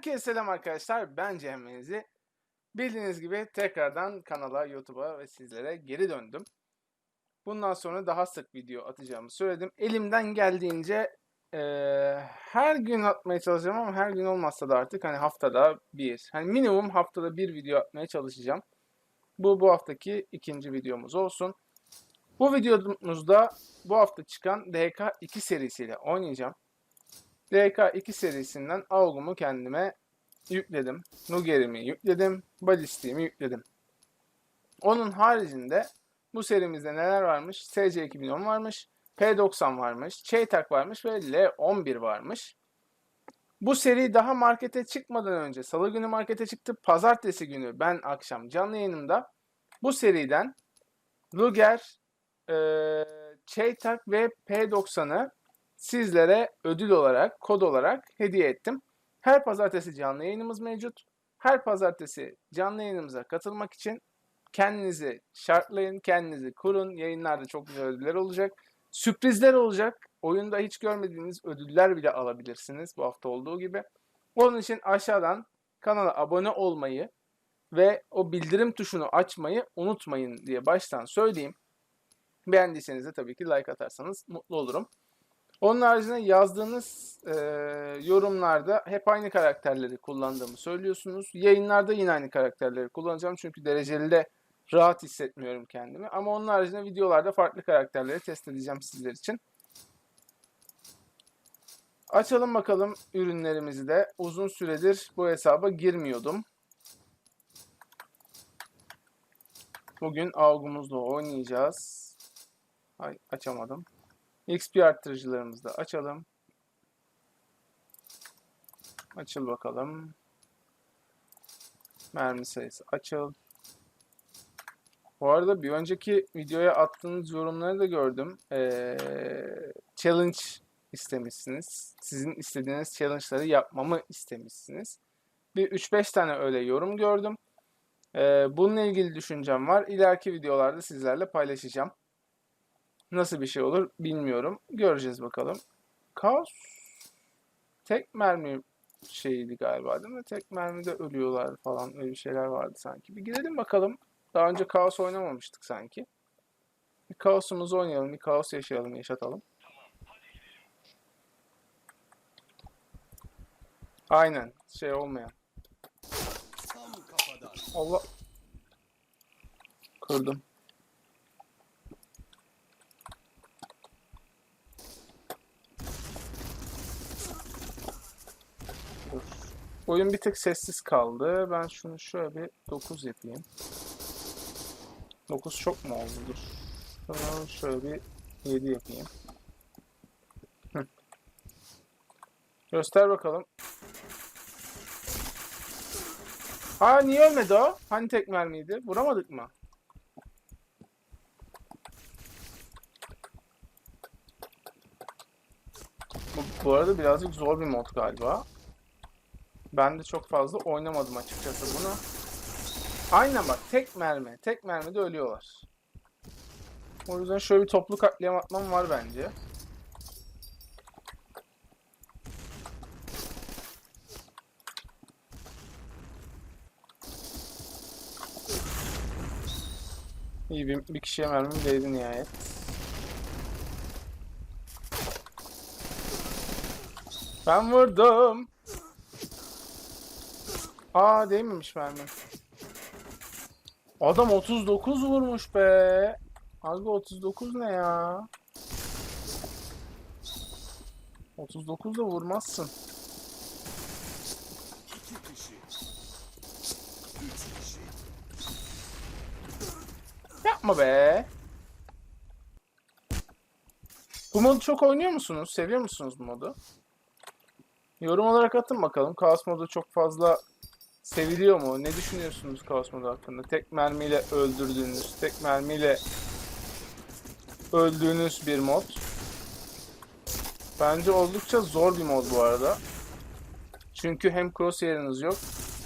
Herkese selam arkadaşlar. Ben Cem. Bildiğiniz gibi tekrardan kanala, YouTube'a ve sizlere geri döndüm. Bundan sonra daha sık video atacağımı söyledim. Elimden geldiğince eee, her gün atmaya çalışacağım ama her gün olmazsa da artık hani haftada bir. Hani minimum haftada bir video atmaya çalışacağım. Bu bu haftaki ikinci videomuz olsun. Bu videomuzda bu hafta çıkan DK2 serisiyle oynayacağım. DK2 serisinden Augum'u kendime yükledim. Nuger'imi yükledim. Ballistiğimi yükledim. Onun haricinde bu serimizde neler varmış? SC2010 varmış. P90 varmış. Çeytak varmış ve L11 varmış. Bu seri daha markete çıkmadan önce salı günü markete çıktı. Pazartesi günü ben akşam canlı yayınımda bu seriden Luger, eee Çeytak ve P90'ı sizlere ödül olarak, kod olarak hediye ettim. Her pazartesi canlı yayınımız mevcut. Her pazartesi canlı yayınımıza katılmak için kendinizi şartlayın, kendinizi kurun. Yayınlarda çok güzel ödüller olacak. Sürprizler olacak. Oyunda hiç görmediğiniz ödüller bile alabilirsiniz bu hafta olduğu gibi. Onun için aşağıdan kanala abone olmayı ve o bildirim tuşunu açmayı unutmayın diye baştan söyleyeyim. Beğendiyseniz de tabii ki like atarsanız mutlu olurum. Onun haricinde yazdığınız e, yorumlarda hep aynı karakterleri kullandığımı söylüyorsunuz. Yayınlarda yine aynı karakterleri kullanacağım çünkü dereceli de rahat hissetmiyorum kendimi. Ama onun haricinde videolarda farklı karakterleri test edeceğim sizler için. Açalım bakalım ürünlerimizi de. Uzun süredir bu hesaba girmiyordum. Bugün Augumuzla oynayacağız. Ay açamadım. XP arttırıcılarımızı da açalım. Açıl bakalım. Mermi sayısı açıl. Bu arada bir önceki videoya attığınız yorumları da gördüm. Ee, challenge istemişsiniz. Sizin istediğiniz challenge'ları yapmamı istemişsiniz. Bir 3-5 tane öyle yorum gördüm. Ee, bununla ilgili düşüncem var. İleriki videolarda sizlerle paylaşacağım. Nasıl bir şey olur bilmiyorum. Göreceğiz bakalım. Kaos tek mermi şeyiydi galiba değil mi? Tek mermide ölüyorlar falan öyle şeyler vardı sanki. Bir girelim bakalım. Daha önce kaos oynamamıştık sanki. Bir kaosumuzu oynayalım. Bir kaos yaşayalım, yaşatalım. Aynen. Şey olmayan. Allah. Kırdım. Oyun bir tık sessiz kaldı. Ben şunu şöyle bir 9 yapayım. 9 çok mu oldu? Şunu şöyle bir 7 yapayım. Göster bakalım. Ha niye ölmedi o? Hani tek mermiydi? Vuramadık mı? Bu arada birazcık zor bir mod galiba. Ben de çok fazla oynamadım açıkçası bunu. Aynen bak tek mermi. Tek mermide ölüyorlar. O yüzden şöyle bir toplu katliam atmam var bence. İyi bir, bir kişiye mermim değdi nihayet. Ben vurdum. Aa değmemiş mermi. Adam 39 vurmuş be. Abi 39 ne ya? 39 da vurmazsın. Yapma be. Bu modu çok oynuyor musunuz? Seviyor musunuz bu modu? Yorum olarak atın bakalım. Kaos modu çok fazla seviliyor mu? Ne düşünüyorsunuz Kaos modu hakkında? Tek mermiyle öldürdüğünüz, tek mermiyle öldüğünüz bir mod. Bence oldukça zor bir mod bu arada. Çünkü hem crosshair'ınız yok,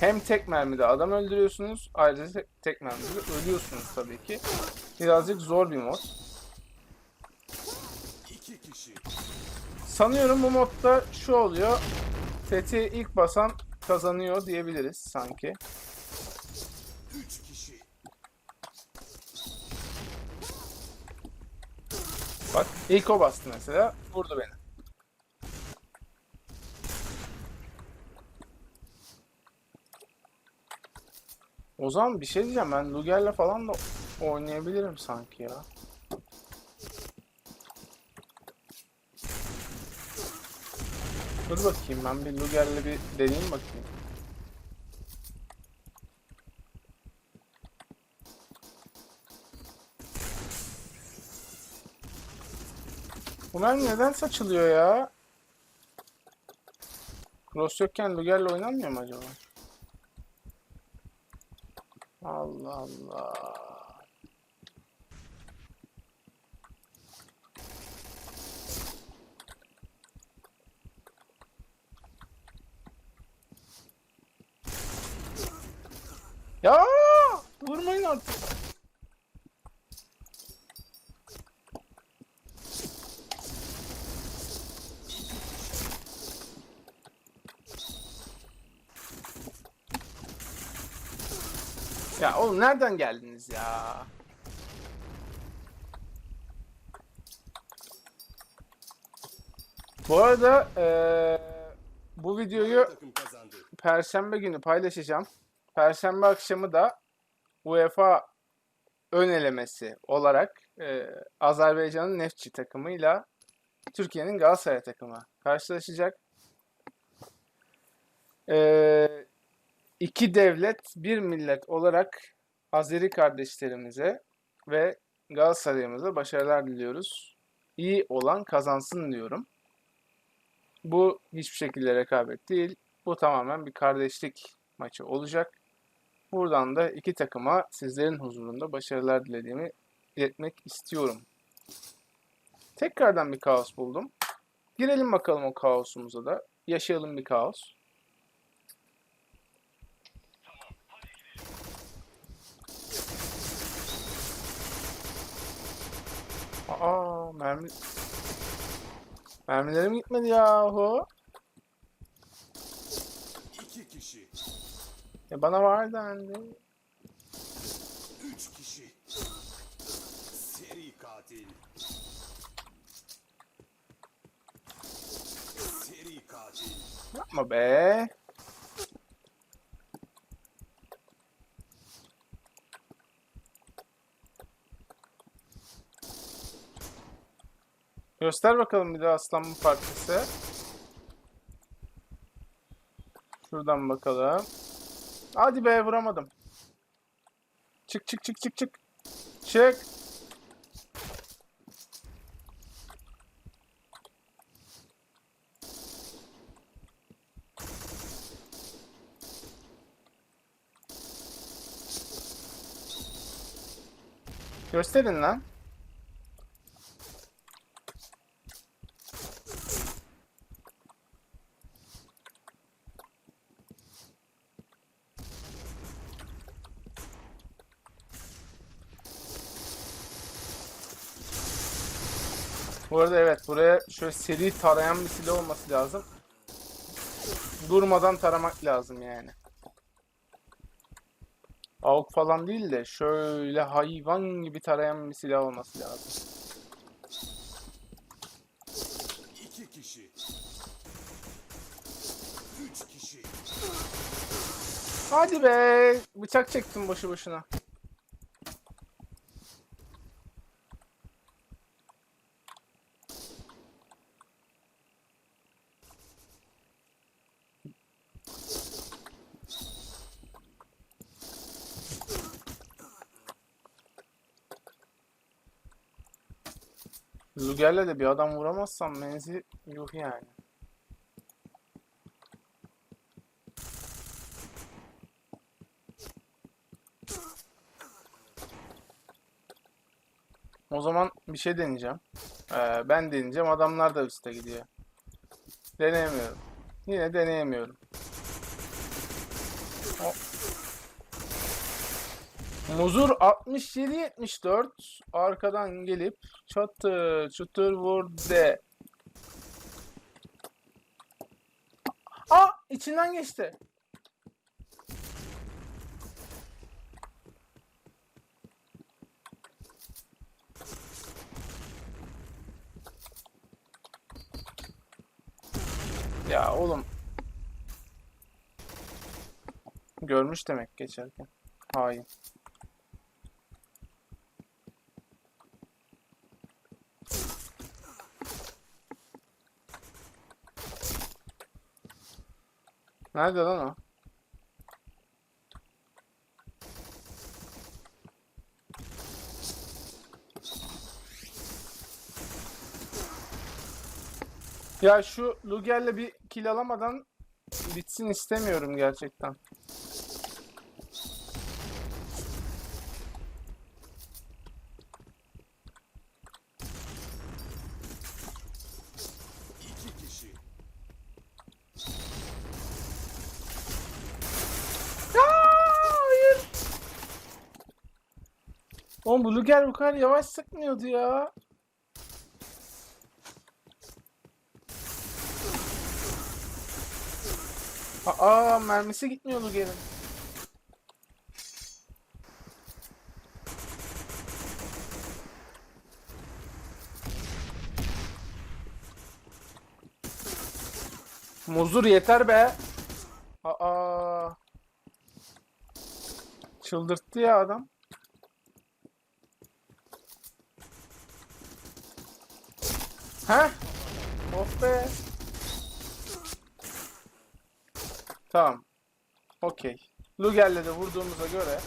hem tek mermide adam öldürüyorsunuz, ayrıca tek, tek mermide ölüyorsunuz tabii ki. Birazcık zor bir mod. Sanıyorum bu modda şu oluyor. Tetiğe ilk basan kazanıyor diyebiliriz sanki. Üç kişi. Bak ilk o bastı mesela. Vurdu beni. O zaman bir şey diyeceğim ben Luger'le falan da oynayabilirim sanki ya. Dur bakayım ben bir Luger'le bir deneyeyim bakayım. Bunlar neden saçılıyor ya? Cross yokken Luger'le oynanmıyor mu acaba? Allah Allah. Ya vurmayın artık. Ya oğlum nereden geldiniz ya? Bu arada eee, bu videoyu. Perşembe günü paylaşacağım. Perşembe akşamı da UEFA ön elemesi olarak e, Azerbaycan'ın Neftçi takımıyla Türkiye'nin Galatasaray takımı karşılaşacak. E, iki devlet, bir millet olarak Azeri kardeşlerimize ve Galatasaray'ımıza başarılar diliyoruz. İyi olan kazansın diyorum. Bu hiçbir şekilde rekabet değil. Bu tamamen bir kardeşlik maçı olacak. Buradan da iki takıma sizlerin huzurunda başarılar dilediğimi iletmek istiyorum. Tekrardan bir kaos buldum. Girelim bakalım o kaosumuza da. Yaşayalım bir kaos. Aa mermi... Mermilerim gitmedi yahu. İki kişi. E bana var dendi. Üç kişi. Seri katil. Seri katil. Yapma be. Göster bakalım bir de aslan parçası. Şuradan bakalım. Hadi be vuramadım. Çık çık çık çık çık. Çık. Gösterin lan. Bu arada evet buraya şöyle seri tarayan bir silah olması lazım. Durmadan taramak lazım yani. Avuk falan değil de şöyle hayvan gibi tarayan bir silah olması lazım. İki kişi. Üç kişi. Hadi be! Bıçak çektim boşu boşuna. Luger'le de bir adam vuramazsam menzil yuh yani. O zaman bir şey deneyeceğim. Ee, ben deneyeceğim. Adamlar da üste gidiyor. Deneyemiyorum. Yine deneyemiyorum. O- Muzur 67-74 arkadan gelip çatır çatır vurdu. Aa içinden geçti. Ya oğlum. Görmüş demek geçerken. Hayır. Nerede lan o? Ya şu Luger'le bir kill alamadan bitsin istemiyorum gerçekten. Oğlum bu Luger bu kadar yavaş sıkmıyordu ya. Aa mermisi gitmiyor Luger'in. Muzur yeter be. Aa. Çıldırttı ya adam. Heh. Of be. Tamam. Okey. Luger'le de vurduğumuza göre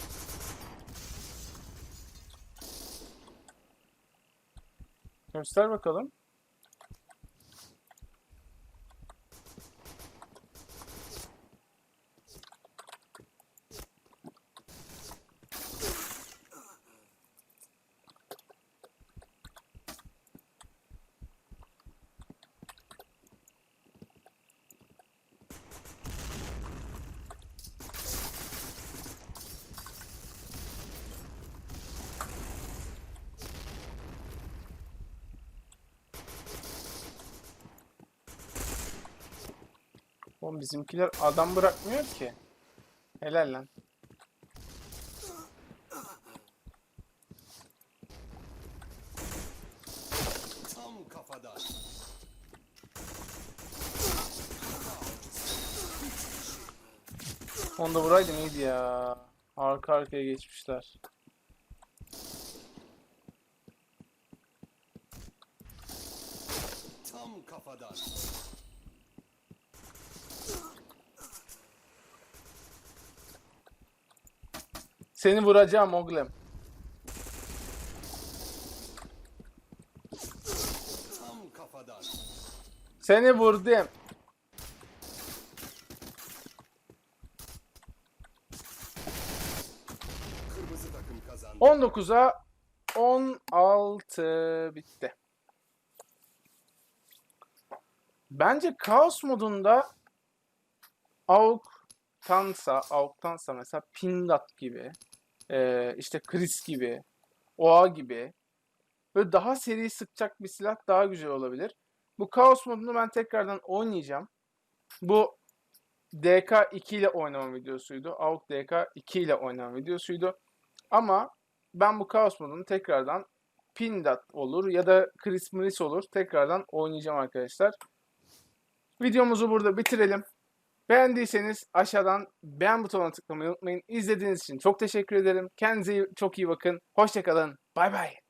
Göster bakalım. Oğlum bizimkiler adam bırakmıyor ki. Helal lan. Tam kafadan. Onu da vuraydın iyiydi ya. Arka arkaya geçmişler. Tam kafadan. Seni vuracağım oğlum. Tam kafadan. Seni vurdum. Kırmızı takım kazandı. 19'a 16 bitti. Bence Kaos modunda AUG'tansa, AUG'tansa mesela Pindat gibi, eee, işte Chris gibi, OA gibi böyle daha seri sıkacak bir silah daha güzel olabilir. Bu Kaos modunu ben tekrardan oynayacağım. Bu DK2 ile oynama videosuydu. AUG DK2 ile oynama videosuydu. Ama ben bu Kaos modunu tekrardan Pindat olur ya da Chris Mris olur. Tekrardan oynayacağım arkadaşlar. Videomuzu burada bitirelim. Beğendiyseniz aşağıdan beğen butonuna tıklamayı unutmayın. İzlediğiniz için çok teşekkür ederim. Kendinize çok iyi bakın. Hoşçakalın. Bay bay.